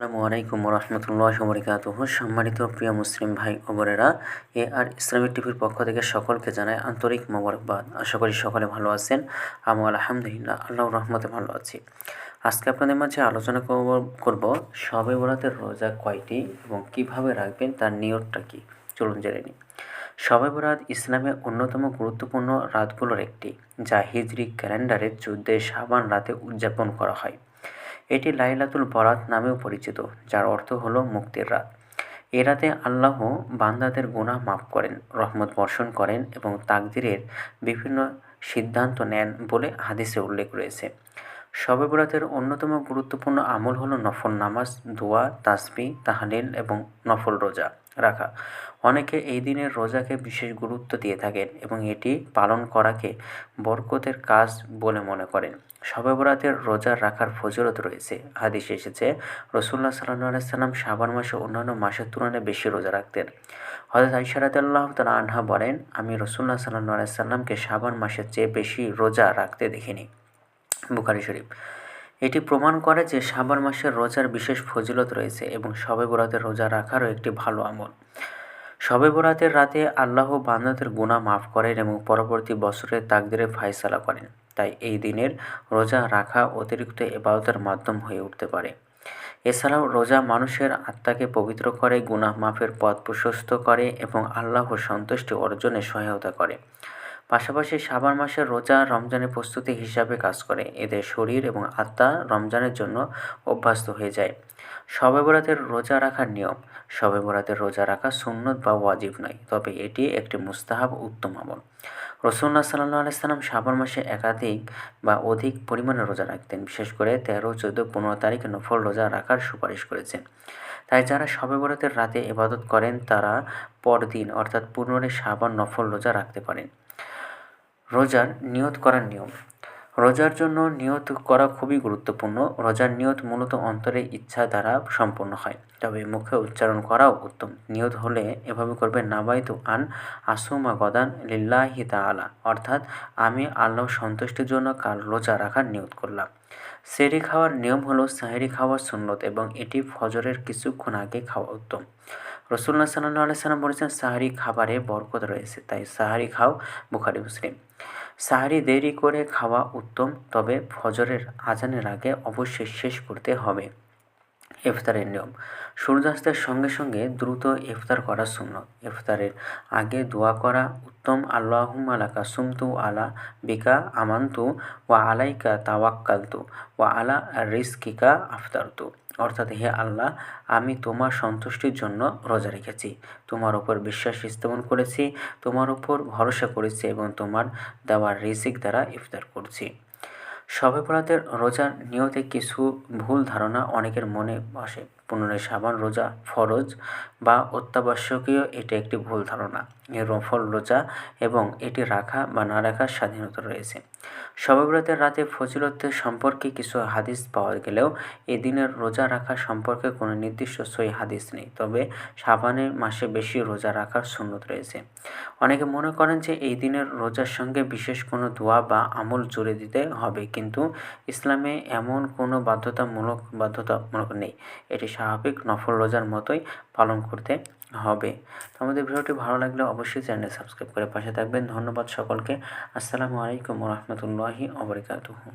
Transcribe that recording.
আসসালামু আলাইকুম রহমতুল্লাহ বরকাত সম্মানিত প্রিয় মুসলিম ভাই ও বোনেরা, এ আর ইসলামিক টিভির পক্ষ থেকে সকলকে জানায় আন্তরিক মোবারকবাদ। আশা করি সকলে ভালো আছেন। আমি আলহামদুলিল্লাহ আল্লাহ রহমতে ভালো আছি। আজকে আপনাদের মাঝে আলোচনা করব সবে বরাতের রোজা কয়টি এবং কীভাবে রাখবেন, তার নিয়তটা কী? চলুন জেনে নিই। সবে বরাত ইসলামের অন্যতম গুরুত্বপূর্ণ রাতগুলোর একটি, যা হিজরি ক্যালেন্ডারের চোদ্দে সাবান রাতে উদযাপন করা হয়। এটি লাইলাতুল বরাত নামেও পরিচিত, যার অর্থ হল মুক্তির রাত। এ রাতে আল্লাহ বান্দাদের গুনাহ মাফ করেন, রহমত বর্ষণ করেন এবং তাকদিরের বিভিন্ন সিদ্ধান্ত নেন বলে হাদিসে উল্লেখ রয়েছে। শবে বরাতের অন্যতম গুরুত্বপূর্ণ আমল হল নফল নামাজ, দোয়া তাসবি তাহালিল এবং নফল রোজা। রাখা। অনেকে এই দিনের রোজাকে বিশেষ গুরুত্ব দিয়ে থাকেন এবং এটি পালন করাকে বরকতের কাজ বলে মনে করেন। শবে বরাতের রোজা রাখার ফজরত রয়েছে। হাদিস এসেছে রসুল্লাহ সাল্লাহ সাল্লাম সাবান মাসে অন্যান্য মাসের তুলনায় বেশি রোজা রাখতেন। হজরত আইসারাতাল্লাহ তালা আনহা বলেন, আমি রসুল্লাহ সাল্লাহ সাল্লামকে সাবান মাসের চেয়ে বেশি রোজা রাখতে দেখিনি। বুখারি শরীফ। এটি প্রমাণ করে যে সাবান মাসের রোজার বিশেষ ফজিলত রয়েছে এবং শবে বরাতের রোজা রাখারও একটি ভালো আমল। শবে বরাতের রাতে আল্লাহ বান্দাদের গুণা মাফ করেন এবং পরবর্তী বছরের তাকদিরে ফায়সালা করেন। তাই এই দিনের রোজা রাখা অতিরিক্ত এবাদতের মাধ্যম হয়ে উঠতে পারে। এছাড়াও রোজা মানুষের আত্মাকে পবিত্র করে, গুনাহ মাফের পথ প্রশস্ত করে এবং আল্লাহর সন্তুষ্টি অর্জনে সহায়তা করে। পাশাপাশি সাবান মাসের রোজা রমজানের প্রস্তুতি হিসাবে কাজ করে। এদের শরীর এবং আত্মা রমজানের জন্য অভ্যস্ত হয়ে যায়। শবে বরাতের রোজা রাখার নিয়ম। শবে বরাতের রোজা রাখা সুন্নত বা ওয়াজিব নয়, তবে এটি একটি মুস্তাহাব উত্তম আমল। রসুল্লাহ সাল্লাহ আলাইসাল্লাম শ্রাবণ মাসে একাধিক বা অধিক পরিমাণে রোজা রাখতেন। বিশেষ করে তেরো, চোদ্দ, পনেরো তারিখে নফল রোজা রাখার সুপারিশ করেছেন। তাই যারা শবে বরাতের রাতে ইবাদত করেন, তারা পরদিন অর্থাৎ পুনরে সাবান নফল রোজা রাখতে পারেন। রোজার নিয়ত করার নিয়ম। রোজার জন্য নিয়ত করা খুবই গুরুত্বপূর্ণ। রোজার নিয়ত মূলত অন্তরে ইচ্ছা দ্বারা সম্পন্ন হয়। তবে মুখে উচ্চারণ করাও উত্তম। নিয়ত হলে এভাবে করবে নাবাইতু আন আসুমা গদান লিল্লাহি তাআলা। অর্থাৎ, আমি আল্লাহ সন্তুষ্টির জন্য কাল রোজা রাখার নিয়ত করলাম। সেরি খাওয়ার নিয়ম হলো সাহেরি খাওয়ার সুন্নত এবং এটি ফজরের কিছুক্ষণ আগে খাওয়া উত্তম। রসুল্লাহ সাল্লাহ আলাইসাল্লাম বলেছেন, সাহারি খাবারে বরকত রয়েছে। তাই সাহারি খাও বুখারি, মুসলিম। সাহারি দেরি করে খাওয়া উত্তম, তবে ফজরের আজানের আগে অবশ্যই শেষ করতে হবে। ইফতারের নিয়ম। সূর্যাস্তের সঙ্গে সঙ্গে দ্রুত ইফতার করা শূন্য ইফতারের আগে দোয়া করা, উত্তম আল্লাহুম আলাকা সুমতু আলা বিকা আমান্তু ওয়া আলাইকা তাওয়াক্কালতু ওয়া আলা রিস্কিকা আফতারতু। অর্থাৎ, হে আল্লাহ, আমি তোমার সন্তুষ্টির জন্য রোজা রেখেছি। তোমার ওপর বিশ্বাস স্থাপন করেছি, তোমার ওপর ভরসা করেছি এবং তোমার দেওয়ার রিজিক দ্বারা ইফতার করছি। শবে বরাতের রোজার নিয়তে কিছু ভুল ধারণা অনেকের মনে আসে। পুনরায় সাবান, রোজা, ফরজ বা অত্যাবশ্যকীয় এটি একটি ভুল ধারণা। রফল রোজা এবং এটি রাখা বা না রাখার স্বাধীনতা রয়েছে। শবে রাতে ফজিলতের সম্পর্কে কিছু হাদিস পাওয়া গেলেও এই দিনের রোজা রাখা সম্পর্কে কোনো নির্দিষ্ট সই হাদিস নেই, তবে সাবানের মাসে বেশি রোজা রাখার সুন্নত রয়েছে। অনেকে মনে করেন যে এই দিনের রোজার সঙ্গে বিশেষ কোনো দোয়া বা আমল জুড়ে দিতে হবে, কিন্তু ইসলামে এমন কোনো বাধ্যতামূলক বাধ্যতামূলক নেই। এটি স্বাভাবিক নফল রোজার মতোই পালন করতে হবে। তো আমাদের ভিডিওটি ভালো লাগলে অবশ্যই চ্যানেল সাবস্ক্রাইব করে পাশে থাকবেন। ধন্যবাদ সকলকে। আসসালামু আলাইকুম রহমতুল্লাহি ওবরাকাতুহু